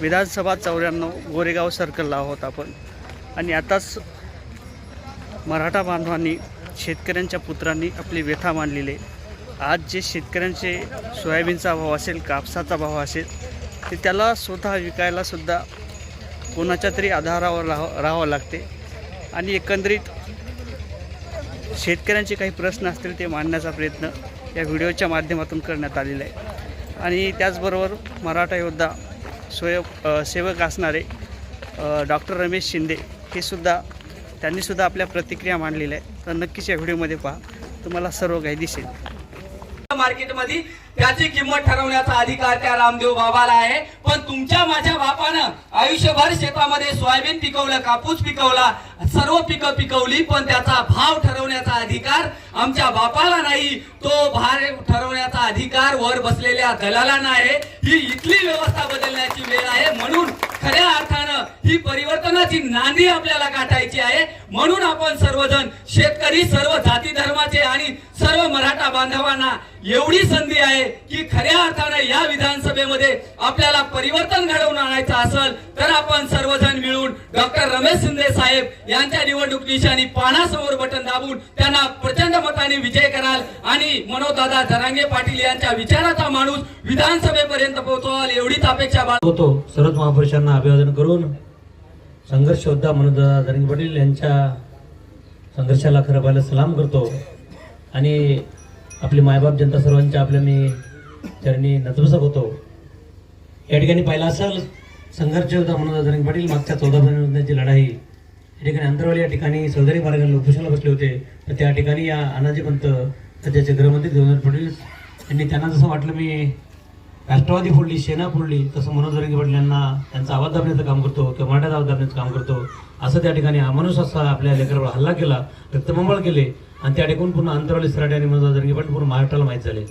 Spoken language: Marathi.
विधानसभा चौऱ्याण्णव गोरेगाव सर्कलला आहोत आपण. आणि आताच मराठा बांधवांनी शेतकऱ्यांच्या पुत्रांनी आपली व्यथा मांडलेली आहे. आज जे शेतकऱ्यांचे सोयाबीनचा भाव असेल कापसाचा भाव असेल ते त्याला स्वतः विकायलासुद्धा कोणाच्या तरी आधारावर राहावं राहावं लागते. आणि एकंदरीत शेतकऱ्यांचे काही प्रश्न असतील ते मांडण्याचा प्रयत्न या व्हिडिओच्या माध्यमातून करण्यात आलेला आहे. आणि त्याचबरोबर मराठा योद्धा स्वय सेवक असणारे डॉक्टर रमेश शिंदे हे सुद्धा त्यांनीसुद्धा आपल्या प्रतिक्रिया मांडलेल्या आहेत. तर नक्कीच या व्हिडिओमध्ये पहा तुम्हाला सर्व काही दिसेल. मार्केटमध्ये त्याची किंमत ठरवण्याचा अधिकार त्या रामदेव बाबाला आहे. पण तुमच्या माझ्या बापानं आयुष्यभर शेतामध्ये सोयाबीन पिकवलं कापूस पिकवला सर्व पिकं पिकवली पण त्याचा भाव ठरवण्याचा अधिकार आमच्या बापाला नाही. तो भार ठरवण्याचा अधिकार वर बसलेल्या दलालांना आहे. ही इथली व्यवस्था बदलण्याची वेळ आहे. म्हणून खऱ्या अर्थानं ही परिवर्तनाची नांदी आपल्याला गाठायची आहे. म्हणून आपण सर्वजण शेतकरी सर्व जाती धर्माचे आणि सर्व मराठा बांधवांना एवढी संधी आहे की खऱ्या अर्थाने या विधानसभेमध्ये आपल्याला परिवर्तन घडवून आणायचं असेल तर आपण सर्वजण मिळून डॉक्टर रमेश शिंदे साहेब यांच्या निवडणूक निशाणी पानासमोर बटन दाबून त्यांना प्रचंड मताने विजय कराल आणि मनोदादा धरांगे पाटील यांच्या विचाराचा माणूस विधानसभेपर्यंत पोहोचवाल एवढीच अपेक्षा होतो. सर्वच महापुरुषांना अभिवादन करून संघर्ष योद्धा मनोदादा दरंगे पाटील यांच्या संघर्षाला खरं पाहिलं सलाम करतो. आणि आपली मायबाप जनता सर्वांच्या आपल्या मी चरणी नतमस्तक होतो. या ठिकाणी पाहिला असाल संघर्ष होता म्हणून दरंगे पाटील मागच्या चौदा महिन्याची लढाई. या ठिकाणी अंतरवाली या ठिकाणी चौधरी मार्गाने उपोषणाला बसले होते. तर त्या ठिकाणी या अनाजी पंत सध्याचे गृहमंत्री देवेंद्र फडणवीस यांनी त्यांना जसं वाटलं मी राष्ट्रवादी फोडली सेना फोडली तसं मनोज जरंगे पाटील यांना त्यांचा आवाज दाबण्याचं काम करतो किंवा मराठ्याचा आवाज दाबण्याचं काम करतो. असं त्या ठिकाणी अमानुष असा आपल्या लेकरावर हल्ला केला रक्तमंबळ केले. आणि त्या ठिकाणी पूर्ण अंतरवाली सराटे आणि मनोज पण पूर्ण महाराष्ट्राला माहीत झाले.